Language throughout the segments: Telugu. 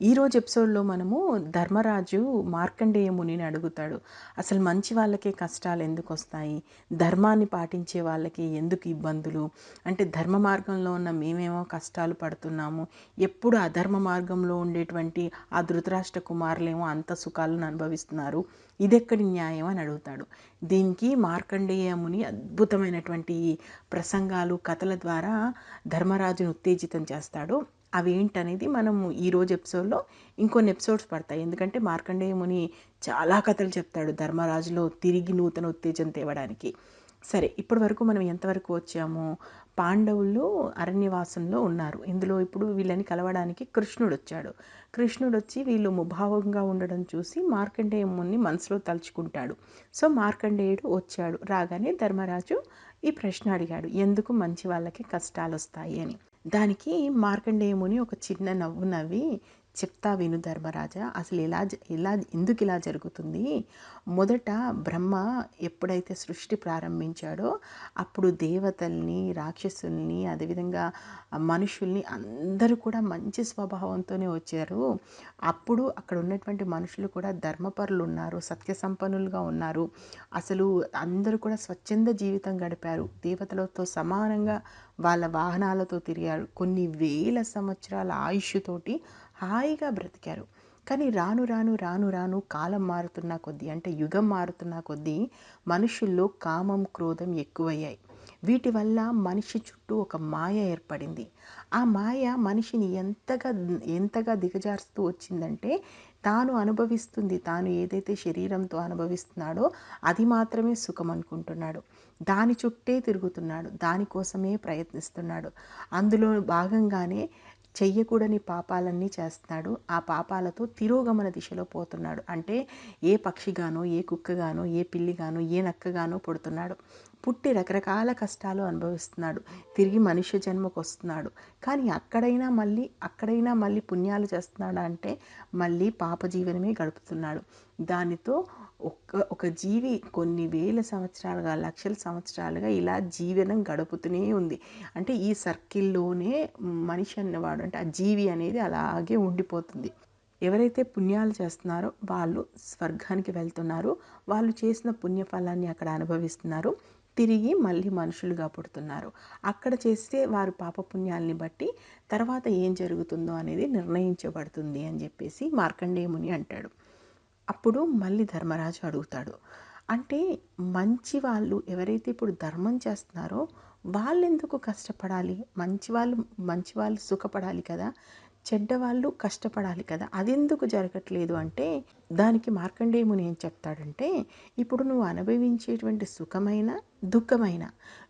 ఈరోజు ఎపిసోడ్లో మనము ధర్మరాజు మార్కండేయ మునిని అడుగుతాడు. అసలు మంచి వాళ్ళకే కష్టాలు ఎందుకు వస్తాయి? ధర్మాన్ని పాటించే వాళ్ళకి ఎందుకు ఇబ్బందులు? అంటే ధర్మ మార్గంలో ఉన్న మేమేమో కష్టాలు పడుతున్నాము. ఎప్పుడు అధర్మ మార్గంలో ఉండేటువంటి ఆ ధృతరాష్ట్ర కుమారులేమో అంత సుఖాలను అనుభవిస్తున్నారు. ఇదెక్కడి న్యాయం అని అడుగుతాడు. దీనికి మార్కండేయ ముని అద్భుతమైనటువంటి ప్రసంగాలు కథల ద్వారా ధర్మరాజును ఉత్తేజితం చేస్తాడు. అవి ఏంటనేది మనము ఈరోజు ఎపిసోడ్లో ఇంకొన్ని ఎపిసోడ్స్ పడతాయి. ఎందుకంటే మార్కండేయ ముని చాలా కథలు చెప్తాడు ధర్మరాజులో తిరిగి నూతన ఉత్తేజం తేవడానికి. సరే ఇప్పటి వరకు మనం ఎంతవరకు వచ్చాము పాండవులు అరణ్యవాసంలో ఉన్నారు. ఇందులో ఇప్పుడు వీళ్ళని కలవడానికి కృష్ణుడు వచ్చాడు. కృష్ణుడు వచ్చి వీళ్ళు ముభావంగా ఉండడం చూసి మార్కండేయముని మనసులో తలుచుకుంటాడు. సో మార్కండేయుడు వచ్చాడు. రాగానే ధర్మరాజు ఈ ప్రశ్న అడిగాడు. ఎందుకు మంచి వాళ్ళకి కష్టాలు వస్తాయి అని. దానికి మార్కండేయముని ఒక చిన్న నవ్వు నవ్వి చెప్తా విను ధర్మరాజా. అసలు ఇలా ఇలా ఎందుకు ఇలా జరుగుతుంది? మొదట బ్రహ్మ ఎప్పుడైతే సృష్టి ప్రారంభించాడో అప్పుడు దేవతల్ని రాక్షసుల్ని అదేవిధంగా మనుషుల్ని అందరూ కూడా మంచి స్వభావంతోనే వచ్చారు. అప్పుడు అక్కడ ఉన్నటువంటి మనుషులు కూడా ధర్మపరులు ఉన్నారు సత్య సంపన్నులుగా ఉన్నారు. అసలు అందరూ కూడా స్వచ్ఛంద జీవితం గడిపారు. దేవతలతో సమానంగా వాళ్ళ వాహనాలతో తిరిగారు. కొన్ని వేల సంవత్సరాల ఆయుష్తోటి హాయిగా బ్రతికారు. కానీ రాను రాను రాను రాను కాలం మారుతున్న కొద్దీ అంటే యుగం మారుతున్న కొద్దీ మనుషుల్లో కామం క్రోధం ఎక్కువయ్యాయి. వీటి వల్ల మనిషి చుట్టూ ఒక మాయ ఏర్పడింది. ఆ మాయ మనిషిని ఎంతగా ఎంతగా దిగజారుస్తూ వచ్చిందంటే తాను అనుభవిస్తుంది తాను ఏదైతే శరీరంతో అనుభవిస్తున్నాడో అది మాత్రమే సుఖం అనుకుంటున్నాడు. దాని చుట్టే తిరుగుతున్నాడు దానికోసమే ప్రయత్నిస్తున్నాడు. అందులో భాగంగానే చెయ్యకూడని పాపాలన్నీ చేస్తున్నాడు. ఆ పాపాలతో తిరోగమన దిశలో పోతున్నాడు. అంటే ఏ పక్షిగానో ఏ కుక్కగానో ఏ పిల్లిగానో ఏ నక్కగానో పుడుతున్నాడు. పుట్టి రకరకాల కష్టాలు అనుభవిస్తున్నాడు. తిరిగి మనుష్య జన్మకు వస్తున్నాడు కానీ అక్కడైనా మళ్ళీ అక్కడైనా మళ్ళీ పుణ్యాలు చేస్తున్నాడు అంటే మళ్ళీ పాప జీవనమే గడుపుతున్నాడు. దానితో ఒక ఒక జీవి కొన్ని వేల సంవత్సరాలుగా లక్షల సంవత్సరాలుగా ఇలా జీవనం గడుపుతూనే ఉంది. అంటే ఈ సర్కిల్లోనే మనిషి అన్నవాడు అంటే ఆ జీవి అనేది అలాగే ఉండిపోతుంది. ఎవరైతే పుణ్యాలు చేస్తున్నారో వాళ్ళు స్వర్గానికి వెళ్తున్నారు. వాళ్ళు చేసిన పుణ్యఫలాన్ని అక్కడ అనుభవిస్తున్నారు. తిరిగి మళ్ళీ మనుషులుగా పుడుతున్నారు. అక్కడ చేస్తే వారు పాపపుణ్యాలని బట్టి తర్వాత ఏం జరుగుతుందో అనేది నిర్ణయించబడుతుంది అని చెప్పేసి మార్కండేయముని అంటాడు. అప్పుడు మళ్ళీ ధర్మరాజు అడుగుతాడు. అంటే మంచి వాళ్ళు ఎవరైతే ఇప్పుడు ధర్మం చేస్తున్నారో వాళ్ళెందుకు కష్టపడాలి? మంచి వాళ్ళు మంచి వాళ్ళు సుఖపడాలి కదా. చెడ్డవాళ్ళు కష్టపడాలి కదా. అది ఎందుకు జరగట్లేదు అంటే దానికి మార్కండేయముని ఏం చెప్తాడంటే ఇప్పుడు నువ్వు అనుభవించేటువంటి సుఖమైన దుఃఖమైన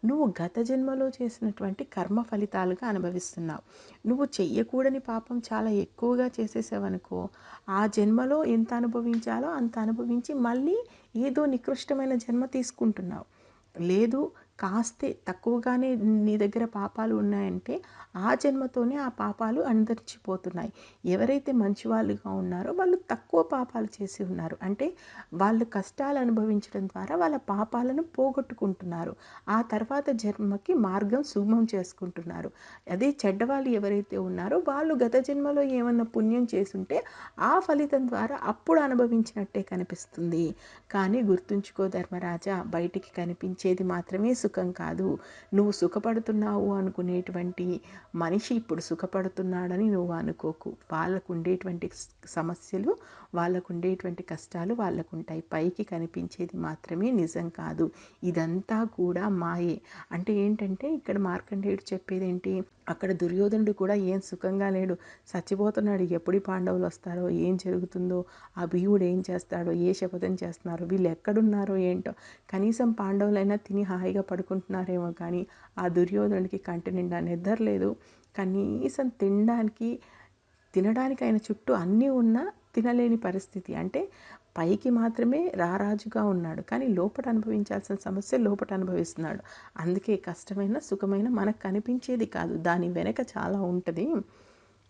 నువ్వు గత జన్మలో చేసినటువంటి కర్మ ఫలితాలుగా అనుభవిస్తున్నావు. నువ్వు చెయ్యకూడని పాపం చాలా ఎక్కువగా చేసేసావనుకో ఆ జన్మలో ఎంత అనుభవించాలో అంత అనుభవించి మళ్ళీ ఏదో నికృష్టమైన జన్మ తీసుకుంటున్నావు. లేదు కాస్తే తక్కువగానే నీ దగ్గర పాపాలు ఉన్నాయంటే ఆ జన్మతోనే ఆ పాపాలు అంతరించిపోతున్నాయి ఎవరైతే మంచివాళ్ళుగా ఉన్నారో వాళ్ళు తక్కువ పాపాలు చేసి ఉన్నారు. అంటే వాళ్ళు కష్టాలు అనుభవించడం ద్వారా వాళ్ళ పాపాలను పోగొట్టుకుంటున్నారు. ఆ తర్వాత జన్మకి మార్గం సుగమం చేసుకుంటున్నారు. అదే చెడ్డవాళ్ళు ఎవరైతే ఉన్నారో వాళ్ళు గత జన్మలో ఏమన్నా పుణ్యం చేసుంటే ఆ ఫలితం ద్వారా అప్పుడు అనుభవించినట్టే కనిపిస్తుంది. కానీ గుర్తుంచుకో ధర్మరాజా బయటికి కనిపించేది మాత్రమే సుఖం కాదు. నువ్వు సుఖపడుతున్నావు అనుకునేటువంటి మనిషి ఇప్పుడు సుఖపడుతున్నాడని నువ్వు అనుకోకు. వాళ్ళకు ఉండేటువంటి సమస్యలు వాళ్ళకు ఉండేటువంటి కష్టాలు వాళ్ళకు ఉంటాయి పైకి కనిపించేది మాత్రమే నిజం కాదు. ఇదంతా కూడా మాయే. అంటే ఏంటంటే ఇక్కడ మార్కండేయుడు చెప్పేది ఏంటి అక్కడ దుర్యోధనుడు కూడా ఏం సుఖంగా లేడు. చచ్చిపోతున్నాడు. ఎప్పుడు పాండవులు వస్తారో? ఏం జరుగుతుందో? ఆ భీముడు ఏం చేస్తాడో? ఏ శపథం చేస్తున్నారో? వీళ్ళు ఎక్కడున్నారో ఏంటో? కనీసం పాండవులైనా తిని హాయిగా పడుకుంటున్నారేమో కానీ ఆ దుర్యోధనుడికి కంటి నిండా నిద్ర లేదు. కనీసం తినడానికి తినడానికి ఆయన చుట్టూ అన్నీ ఉన్నా తినలేని పరిస్థితి. అంటే పైకి మాత్రమే రారాజుగా ఉన్నాడు. కానీ లోపట అనుభవించాల్సిన సమస్య లోపట అనుభవిస్తున్నాడు. అందుకే కష్టమైన సుఖమైన మనకు కనిపించేది కాదు. దాని వెనక చాలా ఉంటుంది.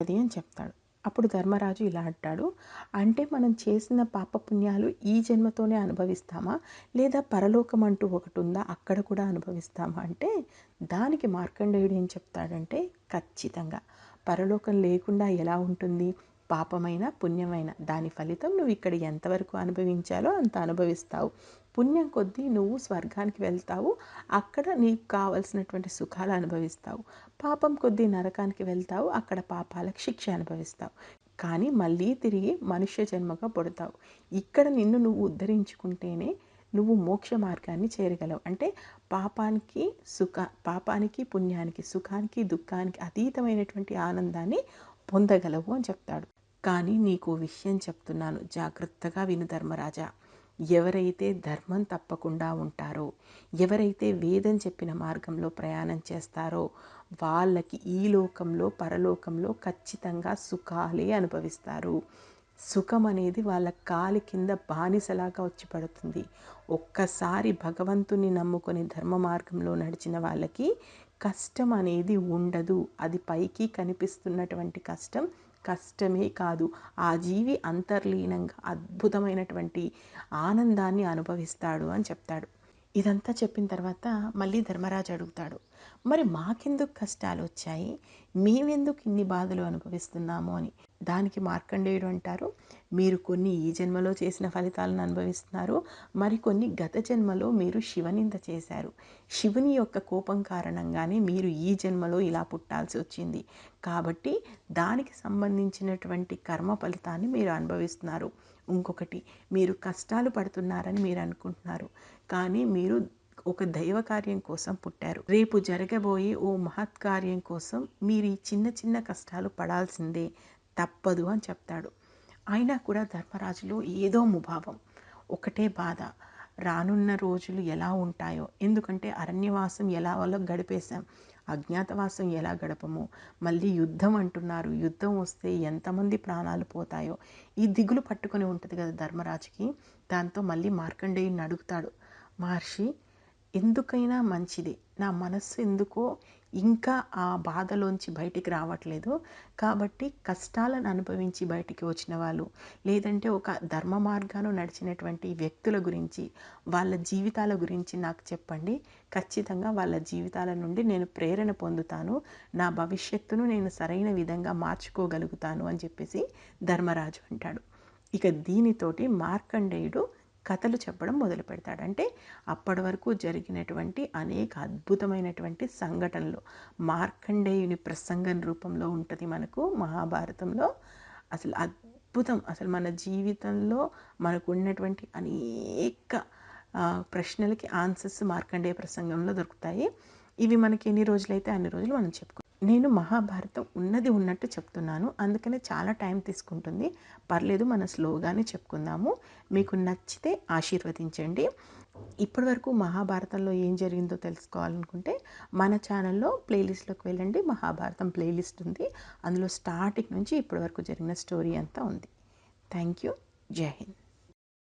అది అని చెప్తాడు. అప్పుడు ధర్మరాజు ఇలా అంటాడు. అంటే మనం చేసిన పాపపుణ్యాలు ఈ జన్మతోనే అనుభవిస్తామా? లేదా పరలోకం అంటూ ఒకటి ఉందా? అక్కడ కూడా అనుభవిస్తామా? అంటే దానికి మార్కండేయుడు ఏం చెప్తాడంటే ఖచ్చితంగా. పరలోకం లేకుండా ఎలా ఉంటుంది? పాపమైన పుణ్యమైన దాని ఫలితం నువ్వు ఇక్కడ ఎంతవరకు అనుభవించాలో అంత అనుభవిస్తావు. పుణ్యం కొద్దీ నువ్వు స్వర్గానికి వెళ్తావు. అక్కడ నీకు కావలసినటువంటి సుఖాలు అనుభవిస్తావు. పాపం కొద్దీ నరకానికి వెళ్తావు. అక్కడ పాపాలకు శిక్ష అనుభవిస్తావు. కానీ మళ్ళీ తిరిగి మనుష్య జన్మగా పుడతావు. ఇక్కడ నిన్ను నువ్వు ఉద్ధరించుకుంటేనే నువ్వు మోక్ష మార్గాన్ని చేరగలవు. అంటే పాపానికి సుఖ పాపానికి పుణ్యానికి సుఖానికి దుఃఖానికి అతీతమైనటువంటి ఆనందాన్ని పొందగలవు అని చెప్తాడు. కానీ నీకు విషయం చెప్తున్నాను. జాగ్రత్తగా విను ధర్మరాజా. ఎవరైతే ధర్మం తప్పకుండా ఉంటారో ఎవరైతే వేదం చెప్పిన మార్గంలో ప్రయాణం చేస్తారో వాళ్ళకి ఈ లోకంలో పరలోకంలో ఖచ్చితంగా సుఖాలే అనుభవిస్తారు. సుఖం అనేది వాళ్ళ కాలి కింద బానిసలాగా వచ్చి పడుతుంది. ఒక్కసారి భగవంతుని నమ్ముకొని ధర్మ మార్గంలో నడిచిన వాళ్ళకి కష్టం అనేది ఉండదు. అది పైకి కనిపిస్తున్నటువంటి కష్టం కష్టమే కాదు. ఆ జీవి అంతర్లీనంగా అద్భుతమైనటువంటి ఆనందాన్ని అనుభవిస్తాడు అని చెప్తాడు. ఇదంతా చెప్పిన తర్వాత మళ్ళీ ధర్మరాజు అడుగుతాడు. మరి మాకెందుకు కష్టాలు వచ్చాయి? మేమెందుకు ఇన్ని బాధలు అనుభవిస్తున్నాము అని దానికి మార్కండేయుడు అంటారు. మీరు కొన్ని ఈ జన్మలో చేసిన ఫలితాలను అనుభవిస్తున్నారు. మరికొన్ని గత జన్మలో మీరు శివనింద చేశారు. శివుని యొక్క కోపం కారణంగానే మీరు ఈ జన్మలో ఇలా పుట్టాల్సి వచ్చింది. కాబట్టి దానికి సంబంధించినటువంటి కర్మ ఫలితాన్ని మీరు అనుభవిస్తున్నారు. ఇంకొకటి మీరు కష్టాలు పడుతున్నారని మీరు అనుకుంటున్నారు. కానీ మీరు ఒక దైవ కార్యం కోసం పుట్టారు. రేపు జరగబోయే ఓ మహత్ కార్యం కోసం మీరు ఈ చిన్న చిన్న కష్టాలు పడాల్సిందే తప్పదు అని చెప్తాడు. అయినా కూడా ధర్మరాజులో ఏదో ముభావం ఒకటే బాధ. రానున్న రోజులు ఎలా ఉంటాయో ఎందుకంటే అరణ్యవాసం ఎలా వాళ్ళ గడిపేశాం అజ్ఞాతవాసం ఎలా గడపము మళ్ళీ యుద్ధం అంటున్నారు. యుద్ధం వస్తే ఎంతమంది ప్రాణాలు పోతాయో ఈ దిగులు పట్టుకొని ఉంటుంది కదా ధర్మరాజుకి. దాంతో మళ్ళీ మార్కండేయుని అడుగుతాడు. మహర్షి ఎందుకైనా మంచిది. నా మనస్సు ఎందుకో ఇంకా ఆ బాధలోంచి బయటికి రావట్లేదు. కాబట్టి కష్టాలను అనుభవించి బయటికి వచ్చిన వాళ్ళు లేదంటే ఒక ధర్మ మార్గాను నడిచినటువంటి వ్యక్తుల గురించి వాళ్ళ జీవితాల గురించి నాకు చెప్పండి. ఖచ్చితంగా వాళ్ళ జీవితాల నుండి నేను ప్రేరణ పొందుతాను. నా భవిష్యత్తును నేను సరైన విధంగా మార్చుకోగలుగుతాను అని చెప్పేసి ధర్మరాజు అంటాడు. ఇక దీనితోటి మార్కండేయుడు కథలు చెప్పడం మొదలు పెడతాడు. అంటే అప్పటి వరకు జరిగినటువంటి అనేక అద్భుతమైనటువంటి సంఘటనలు. మార్కండేయుని ప్రసంగం రూపంలో ఉంటుంది మనకు మహాభారతంలో. అసలు అద్భుతం. అసలు మన జీవితంలో మనకు ఉన్నటువంటి అనేక ప్రశ్నలకి ఆన్సర్స్ మార్కండేయ ప్రసంగంలో దొరుకుతాయి. ఇవి మనకి ఎన్ని రోజులైతే అన్ని రోజులు మనం చెప్పుకో నేను మహాభారతం ఉన్నది ఉన్నట్టు చెప్తున్నాను. అందుకనే చాలా టైం తీసుకుంటుంది. పర్లేదు మనం స్లోగానే చెప్పుకుందాము. మీకు నచ్చితే ఆశీర్వదించండి. ఇప్పటివరకు మహాభారతంలో ఏం జరిగిందో తెలుసుకోవాలనుకుంటే మన ఛానల్లో ప్లేలిస్ట్లోకి వెళ్ళండి. మహాభారతం ప్లేలిస్ట్ ఉంది. అందులో స్టార్టింగ్ నుంచి ఇప్పటివరకు జరిగిన స్టోరీ అంతా ఉంది. Thank you. జై హింద్.